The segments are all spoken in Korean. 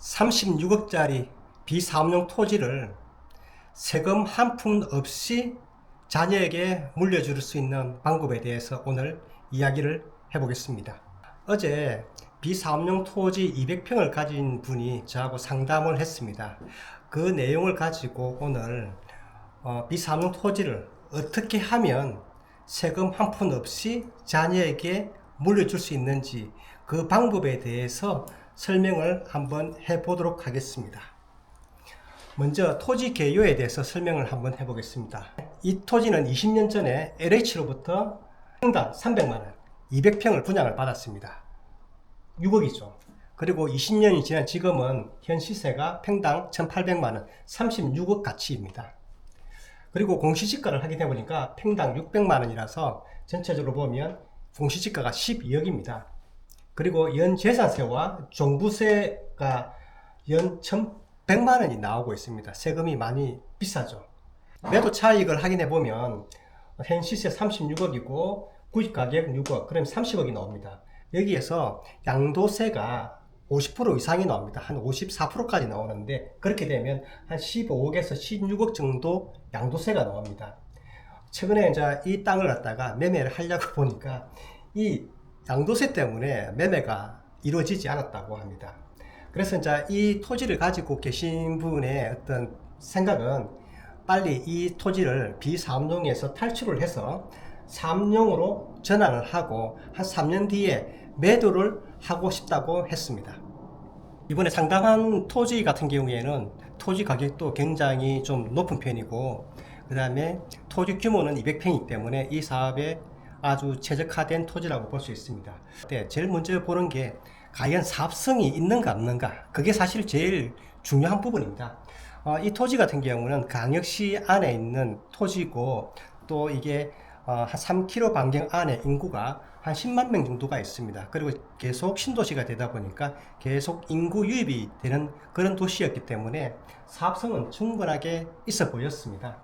36억짜리 비사업용 토지를 세금 한 푼 없이 자녀에게 물려줄 수 있는 방법에 대해서 오늘 이야기를 해보겠습니다. 어제 비사업용 토지 200평을 가진 분이 저하고 상담을 했습니다. 그 내용을 가지고 오늘 어, 비사업용 토지를 어떻게 하면 세금 한 푼 없이 자녀에게 물려줄 수 있는지 그 방법에 대해서 설명을 한번 해보도록 하겠습니다. 먼저 토지 개요에 대해서 설명을 한번 해보겠습니다. 이 토지는 20년 전에 LH로부터 평당 300만원, 200평을 분양을 받았습니다. 6억이죠. 그리고 20년이 지난 지금은 현 시세가 평당 1,800만원, 36억 가치입니다. 그리고 공시지가를 하게 되보니까 평당 600만원이라서 전체적으로 보면 공시지가가 12억입니다. 그리고 연 재산세와 종부세가 연 1,100만 원이 나오고 있습니다. 세금이 많이 비싸죠. 매도 차익을 확인해 보면 현 시세 36억이고 구입 가격 6억, 그럼 30억이 나옵니다. 여기에서 양도세가 50% 이상이 나옵니다. 한 54%까지 나오는데 그렇게 되면 한 15억에서 16억 정도 양도세가 나옵니다. 최근에 이제 이 땅을 갖다가 매매를 하려고 보니까 이 양도세 때문에 매매가 이루어지지 않았다고 합니다. 그래서 이제 이 토지를 가지고 계신 분의 어떤 생각은 빨리 이 토지를 비사업용에서 탈출을 해서 사업용으로 전환을 하고 한 3년 뒤에 매도를 하고 싶다고 했습니다. 이번에 상담한 토지 같은 경우에는 토지 가격도 굉장히 좀 높은 편이고 그 다음에 토지 규모는 200평이기 때문에 이 사업에 아주 최적화된 토지라고 볼 수 있습니다. 네, 제일 먼저 보는 게 과연 사업성이 있는가 없는가 그게 사실 제일 중요한 부분입니다. 어, 이 토지 같은 경우는 강역시 안에 있는 토지고 또 이게 어, 한 3km 반경 안에 인구가 한 10만 명 정도가 있습니다. 그리고 계속 신도시가 되다 보니까 계속 인구 유입이 되는 그런 도시였기 때문에 사업성은 충분하게 있어 보였습니다.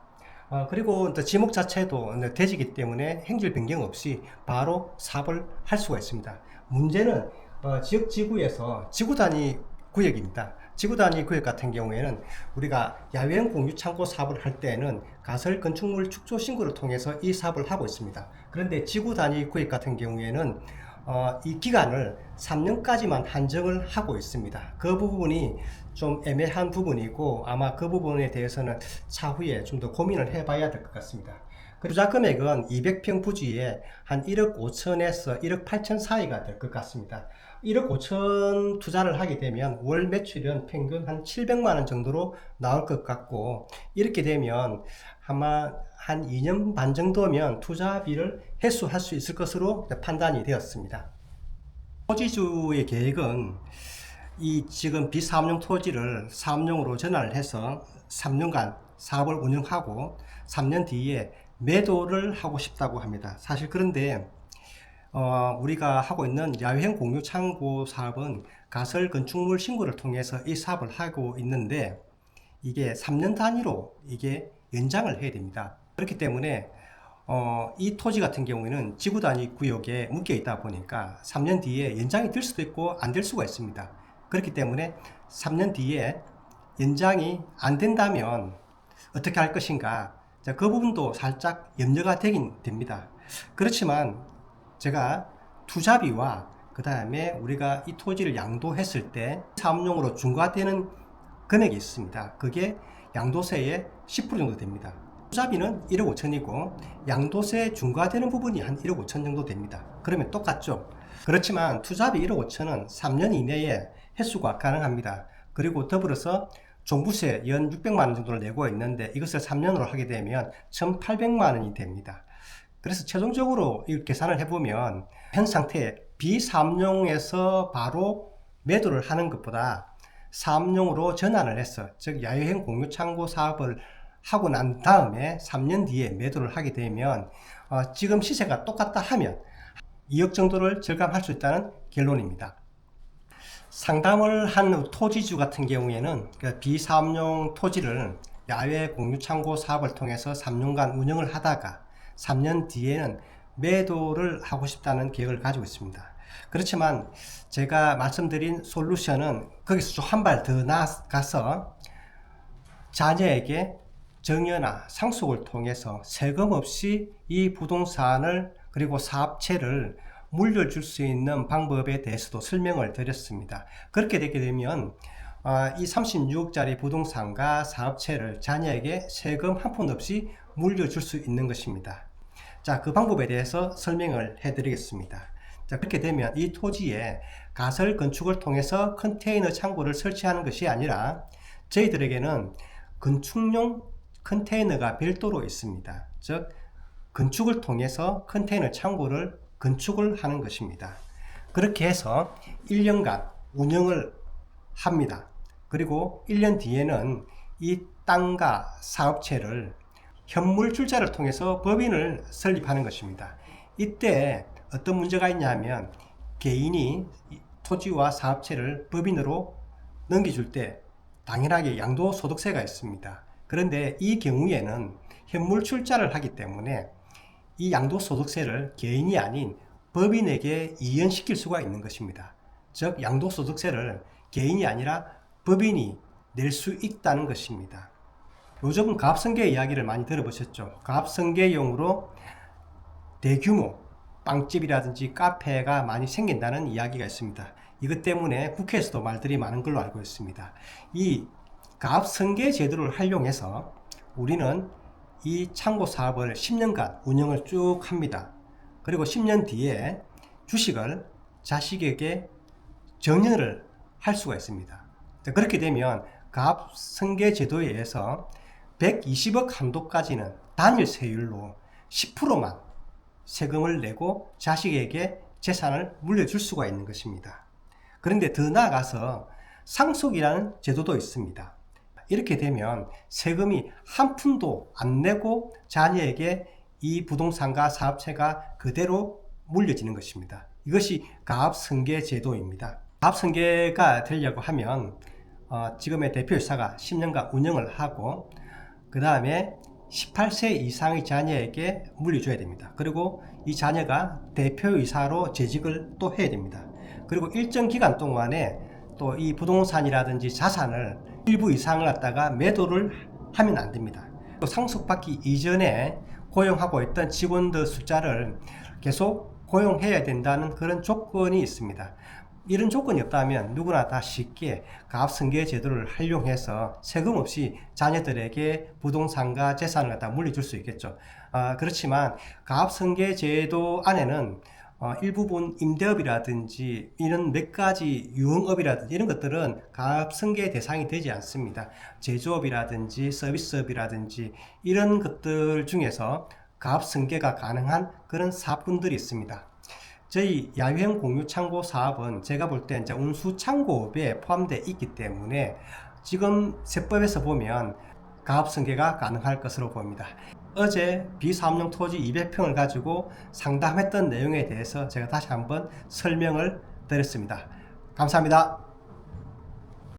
어, 그리고 또 지목 자체도 대지기 때문에 행질 변경 없이 바로 사업을 할 수가 있습니다. 문제는 어, 지역 지구에서 지구 단위 구역입니다. 지구 단위 구역 같은 경우에는 우리가 야외형 공유 창고 사업을 할 때는 가설 건축물 축조 신고를 통해서 이 사업을 하고 있습니다. 그런데 지구 단위 구역 같은 경우에는 어, 이 기간을 3년까지만 한정을 하고 있습니다. 그 부분이 좀 애매한 부분이고 아마 그 부분에 대해서는 차후에 좀 더 고민을 해봐야 될 것 같습니다. 그 투자 금액은 200평 부지에 한 1억 5천에서 1억 8천 사이가 될 것 같습니다. 1억 5천 투자를 하게 되면 월 매출은 평균 한 700만 원 정도로 나올 것 같고 이렇게 되면 아마 한 2년 반 정도면 투자비를 회수할 수 있을 것으로 판단이 되었습니다. 토지주의 계획은 이 지금 비사업용 토지를 사업용으로 전환을 해서 3년간 사업을 운영하고 3년 뒤에 매도를 하고 싶다고 합니다. 사실 그런데 어, 우리가 하고 있는 야외형 공유 창고 사업은 가설 건축물 신고를 통해서 이 사업을 하고 있는데 이게 3년 단위로 이게 연장을 해야 됩니다. 그렇기 때문에 어, 이 토지 같은 경우에는 지구 단위 구역에 묶여 있다 보니까 3년 뒤에 연장이 될 수도 있고 안 될 수가 있습니다. 그렇기 때문에 3년 뒤에 연장이 안 된다면 어떻게 할 것인가 자, 그 부분도 살짝 염려가 되긴 됩니다. 그렇지만 제가 투자비와 그 다음에 우리가 이 토지를 양도했을 때 사업용으로 중과되는 금액이 있습니다. 그게 양도세의 10% 정도 됩니다. 투자비는 1억 5천이고 양도세 중과되는 부분이 한 1억 5천 정도 됩니다. 그러면 똑같죠. 그렇지만 투자비 1억 5천은 3년 이내에 회수가 가능합니다. 그리고 더불어서 종부세 연 600만 원 정도를 내고 있는데 이것을 3년으로 하게 되면 1,800만 원이 됩니다. 그래서 최종적으로 이 계산을 해보면 현 상태에 비사업용에서 바로 매도를 하는 것보다 사업용으로 전환을 해서 즉 야외형 공유 창고 사업을 하고 난 다음에 3년 뒤에 매도를 하게 되면 어, 지금 시세가 똑같다 하면 2억 정도를 절감할 수 있다는 결론입니다. 상담을 한 토지주 같은 경우에는 그 비사업용 토지를 야외 공유 창고 사업을 통해서 3년간 운영을 하다가 3년 뒤에는 매도를 하고 싶다는 계획을 가지고 있습니다. 그렇지만 제가 말씀드린 솔루션은 거기서 좀한발 더 나아가서 자녀에게 정여나 상속을 통해서 세금 없이 이 부동산을 그리고 사업체를 물려줄 수 있는 방법에 대해서도 설명을 드렸습니다. 그렇게 되게 되면 어, 이 36억짜리 부동산과 사업체를 자녀에게 세금 한 푼 없이 물려줄 수 있는 것입니다. 자, 그 방법에 대해서 설명을 해드리겠습니다. 자, 그렇게 되면 이 토지에 가설 건축을 통해서 컨테이너 창고를 설치하는 것이 아니라 저희들에게는 건축용 컨테이너가 별도로 있습니다. 즉, 건축을 통해서 컨테이너 창고를 건축을 하는 것입니다. 그렇게 해서 1년간 운영을 합니다. 그리고 1년 뒤에는 이 땅과 사업체를 현물 출자를 통해서 법인을 설립하는 것입니다. 이때 어떤 문제가 있냐 하면 개인이 토지와 사업체를 법인으로 넘겨줄 때 당연하게 양도소득세가 있습니다. 그런데 이 경우에는 현물 출자를 하기 때문에 이 양도소득세를 개인이 아닌 법인에게 이연시킬 수가 있는 것입니다. 즉 양도소득세를 개인이 아니라 법인이 낼 수 있다는 것입니다. 요즘 가압성계 이야기를 많이 들어보셨죠? 가압성계용으로 대규모 빵집이라든지 카페가 많이 생긴다는 이야기가 있습니다. 이것 때문에 국회에서도 말들이 많은 걸로 알고 있습니다. 이 가압성계 제도를 활용해서 우리는 이 창고 사업을 10년간 운영을 쭉 합니다. 그리고 10년 뒤에 주식을 자식에게 정년을 할 수가 있습니다. 그렇게 되면 가압성계 제도에 의해서 120억 한도까지는 단일 세율로 10%만 세금을 내고 자식에게 재산을 물려줄 수가 있는 것입니다. 그런데 더 나아가서 상속이라는 제도도 있습니다. 이렇게 되면 세금이 한 푼도 안 내고 자녀에게 이 부동산과 사업체가 그대로 물려지는 것입니다. 이것이 가압승계 제도입니다. 가압승계가 되려고 하면 어, 지금의 대표이사가 10년간 운영을 하고 그 다음에 18세 이상의 자녀에게 물려줘야 됩니다. 그리고 이 자녀가 대표이사로 재직을 또 해야 됩니다. 그리고 일정 기간 동안에 또 이 부동산이라든지 자산을 일부 이상을 갖다가 매도를 하면 안 됩니다. 또 상속받기 이전에 고용하고 있던 직원들 숫자를 계속 고용해야 된다는 그런 조건이 있습니다. 이런 조건이 없다면 누구나 다 쉽게 가압승계 제도를 활용해서 세금 없이 자녀들에게 부동산과 재산을 갖다 물려줄 수 있겠죠. 아, 그렇지만 가압승계 제도 안에는 어, 일부분 임대업이라든지 이런 몇 가지 유흥업이라든지 이런 것들은 가압승계 대상이 되지 않습니다. 제조업이라든지 서비스업이라든지 이런 것들 중에서 가압승계가 가능한 그런 사업분들이 있습니다. 저희 야유형 공유 창고 사업은 제가 볼 때 이제 운수 창고업에 포함되어 있기 때문에 지금 세법에서 보면 가압 승계가 가능할 것으로 보입니다. 어제 비사업용 토지 200평을 가지고 상담했던 내용에 대해서 제가 다시 한번 설명을 드렸습니다. 감사합니다.